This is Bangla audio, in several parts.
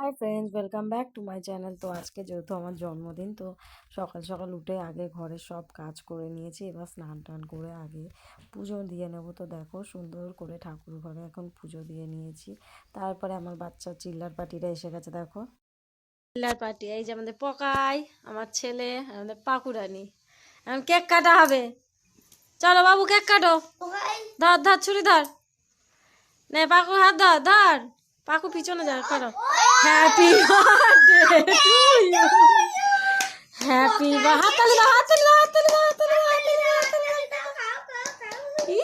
Hi friends welcome back to my channel তো আজকে যেহেতু আমার জন্মদিন, তো সকাল সকাল উঠে আগে ঘরের সব কাজ করে নিয়েছি, এবার স্নান টান করে আগে পুজো দিয়ে নেব। তো দেখো সুন্দর করে ঠাকুর ঘরে এখন পুজো দিয়ে নিয়েছি। তারপরে আমার বাচ্চা চিল্লার পাটিরা এসে গেছে, দেখো। চিল্লার পাটি, এই যে আমাদের পকাই, আমার ছেলে, আমাদের পাকুরানি। এখন কেক কাটা হবে। চলো বাবু, কেক কাটো। ধর ধর, ছুরি ধর। নে, পাকু, হাত ধর ধর। পাকু, পিছনে যা করো happy birthday to you happy হাততালি দাও হাততালি!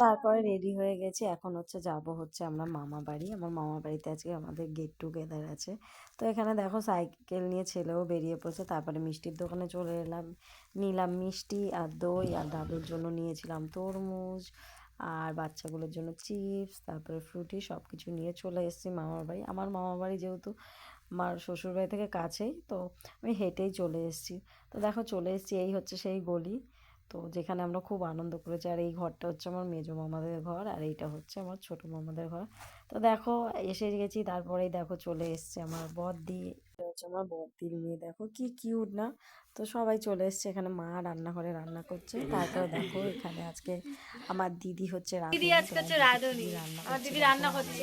তারপরে রেডি হয়ে গেছি। এখন হচ্ছে যাব হচ্ছে আমরা মামা বাড়ি। আমার মামা বাড়িতে আজকে আমাদের গেট টুগেদার আছে। তো এখানে দেখো সাইকেল নিয়ে ছেলেও বেরিয়ে পড়ছে। তারপরে মিষ্টির দোকানে চলে এলাম। নিলাম মিষ্টি আর দই আর দাদুর জন্য নিয়েছিলাম তরমুজ। আর বাচ্চাগুলোর জন্য চিপস, তারপরে ফ্রুটি সব কিছু নিয়ে চলে এসেছি মামার বাড়ি। আমার মামার বাড়ি যেহেতু আমার শ্বশুরবাড়ি থেকে কাছেই, তো আমি হেঁটেই চলে এসেছি। তো দেখো চলে এসেছি, এই হচ্ছে সেই গলি। তো যেখানে আমরা খুব আনন্দ করেছি। আর এই ঘরটা হচ্ছে আমার মেজো মামাদের ঘর আর এইটা হচ্ছে আমার ছোটো মামাদের ঘর। তো দেখো এসে গেছি তারপরেই দেখো চলে এসছে আমার বদ্দি হচ্ছে আমার বদ্দির মেয়ে দেখো কি কিউট না? তো সবাই চলে এসছে এখানে মা রান্না রান্নাঘরে রান্না করছে। তারপর দেখো এখানে আজকে আমার দিদি হচ্ছে আমার দিদি রান্না করছে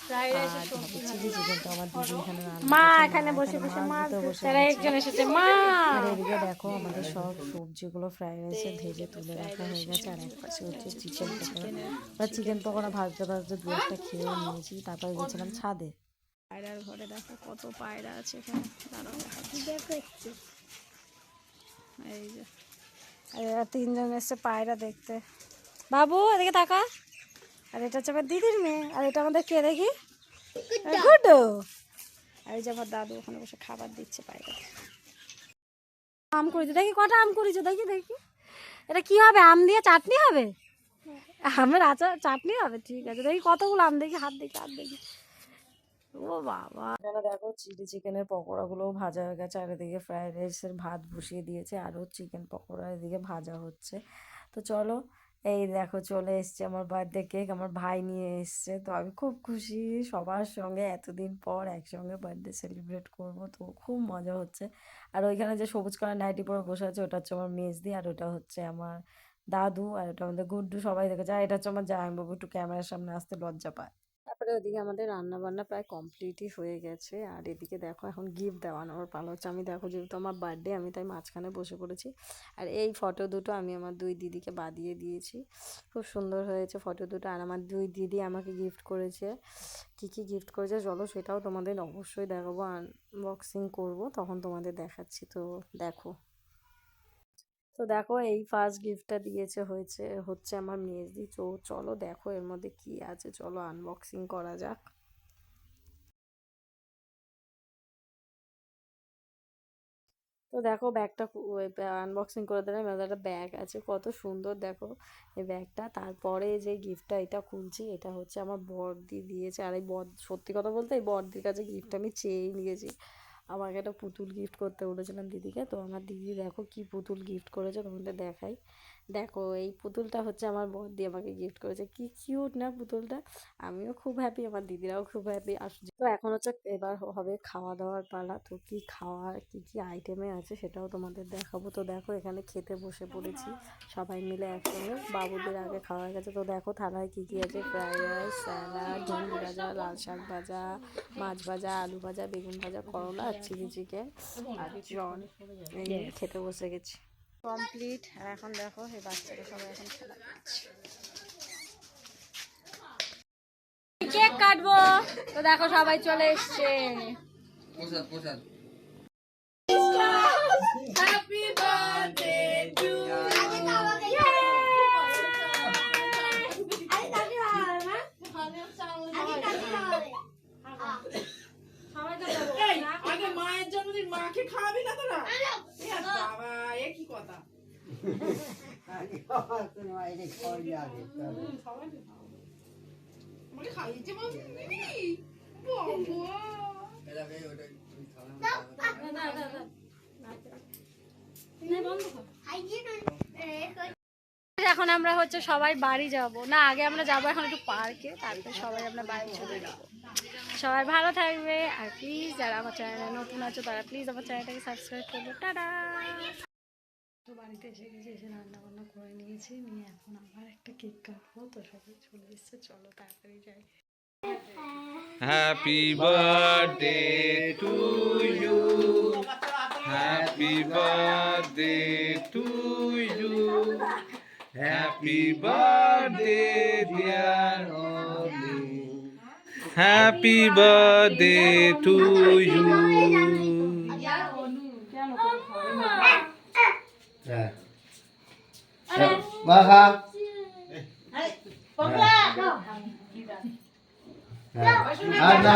চিকেন তো আমার দিদি এখানে রান্না মা এখানে বসে বসে মাছ মাছ ধুতে বসে তারা একজন এসেছে মা! আর এদিকে দেখো আমাদের সব সবজিগুলো ফ্রাইড রাইসে ভেজে তুলে রাখা হয়ে গেছে। আর এক পাশে হচ্ছে চিকেন পকোড়া। বা চিকেন পকোড়া ভাজতে ভাজতে দু একটা খেয়ে নিয়েছি তারপরে গেছিলাম ছাদে। পায়রার ঘরে দেখো কত পায়রা আছে এখানে। দাঁড়াও দেখাচ্ছি। এই যে। আর তিনজন এসছে পায়রা দেখতে। বাবু এদিকে তাকা আর এটা হচ্ছে আমার দিদির মেয়ে আর এটা আমাদের কে দেখি? গুড্ডু। আর এই যে আমার দাদু ওখানে বসে খাবার দিচ্ছে পায়রা আম করেছে দেখি কটা আম করেছে দেখি দেখি। এটা কি হবে আম দিয়ে চাটনি হবে? আমের আচার চাটনি হবে? ঠিক আছে দেখি কতগুলো আম দেখি হাত দেখি হাত দেখি। ও বাবা। এখানে দেখো চিলি চিকেনের পকোড়াগুলোও ভাজা হয়ে গেছে আর এদিকে ফ্রাইড রাইসের ভাত বসিয়ে দিয়েছে আরও চিকেন পকোড়া এদিকে ভাজা হচ্ছে। তো চলো এই দেখো চলে এসছে আমার বার্থডে কেক আমার ভাই নিয়ে এসছে। তো আমি খুব খুশি সবার সঙ্গে এতদিন পর একসঙ্গে বার্থডে সেলিব্রেট করব, তো খুব মজা হচ্ছে। আর ওইখানে যে সবুজ কালার নাইটি পরে বসে আছে, ওটা হচ্ছে আমার মেজদি আর ওটা হচ্ছে আমার দাদু আর ওটা আমাদের গুড্ডু, সবাই দেখেছে। আর এটা হচ্ছে আমার জামাইবাবু, একটু ক্যামেরার সামনে আসতে লজ্জা পায়। তারপরে ওদিকে আমাদের রান্না বান্না প্রায় কমপ্লিটই হয়ে গেছে। আর এদিকে দেখো এখন গিফট দেওয়ানোর পালা হচ্ছে আমি দেখো, যেহেতু আমার বার্থডে আমি তাই মাঝখানে বসে পড়েছি। আর এই ফটো দুটো আমি আমার দুই দিদিকে বাদিয়ে দিয়েছি। খুব সুন্দর হয়েছে ফটো দুটো। আর আমার দুই দিদি আমাকে গিফট করেছে। কি কি গিফট করেছে চলো সেটাও তোমাদের অবশ্যই দেখাবো। আনবক্সিং করব, তখন তোমাদের দেখাচ্ছি। তো দেখো। তো দেখো এই ফার্স্ট গিফটটা দিয়েছে হয়েছে, হচ্ছে আমার মেজদি চো চলো দেখো এর মধ্যে কি আছে, চলো আনবক্সিং করা যাক। তো দেখো ব্যাগটা আনবক্সিং করে দিলাম, এবার একটা ব্যাগ আছে, কত সুন্দর দেখো। এই ব্যাগটা তারপরে যে গিফটটা এটা খুলছি, এটা হচ্ছে আমার বড়দি দিয়েছে। আর এই বর সত্যি কথা বলতে এই বড়দির কাছে গিফট আমি চেয়েই নিয়েছি। আমাকে একটা পুতুল গিফট করতে বলেছিলাম দিদিকে। তো আমার দিদি, দেখো কি পুতুল গিফট করেছে, তোমাদের দেখাই। দেখো, এই পুতুলটা হচ্ছে আমার বড়দি আমাকে গিফট করেছে। কি কিউট না পুতুলটা? আমিও খুব হ্যাপি আমার দিদিরাও খুব হ্যাপি আর তো এখন হচ্ছে এবার হবে খাওয়া দাওয়ার পালা। তো কি খাওয়ার কি কি আইটেমে আছে সেটাও তোমাদের দেখাবো। তো দেখো, এখানে খেতে বসে পড়েছি সবাই মিলে একসঙ্গে। বাবুদের আগে খাওয়া গেছে। তো দেখো, থালায় কি কি আছে? ফ্রাইড রাইস স্যালাড ভেন্ডি ভাজা লাল শাক ভাজা, মাছ ভাজা, আলু ভাজা, বেগুন ভাজা, করলা চিলি চিকেন আর জল এই খেতে বসে গেছি। কমপ্লিট। আর এখন দেখো এই বাচ্চারা সবাই এখন খেলা করছে। কেক কাটবো। তো দেখো সবাই চলে এসছে। প্রসাদ প্রসাদ আগে মায়ের জন্মদিন মাকে খাওয়াবি না তোরা? বাবা এ কি কথা? এখন আমরা হচ্ছে সবাই বাড়ি যাব। না আগে আমরা যাব এখন একটু পার্কে তারপরে সবাই আমরা বাড়ি চলে যাব। সবাই ভালো থাকবে আর প্লিজ যারা আমার চ্যানেলে নতুন আছো তারা প্লিজ আমার চ্যানেলটাকে সাবস্ক্রাইব করবে টাটা তো বাড়িতে এসে গেছি এসে রান্না বান্না করে নিয়েছি নিয়ে এখন আবার একটা কেক কাটবো তো সবাই চলে এসছে চলো তাড়াতাড়ি যাই Happy birthday to you. Happy birthday to you. Happy birthday, dear Oli. Happy birthday to you. হ্যাঁ বাবা হ্যাঁ আর না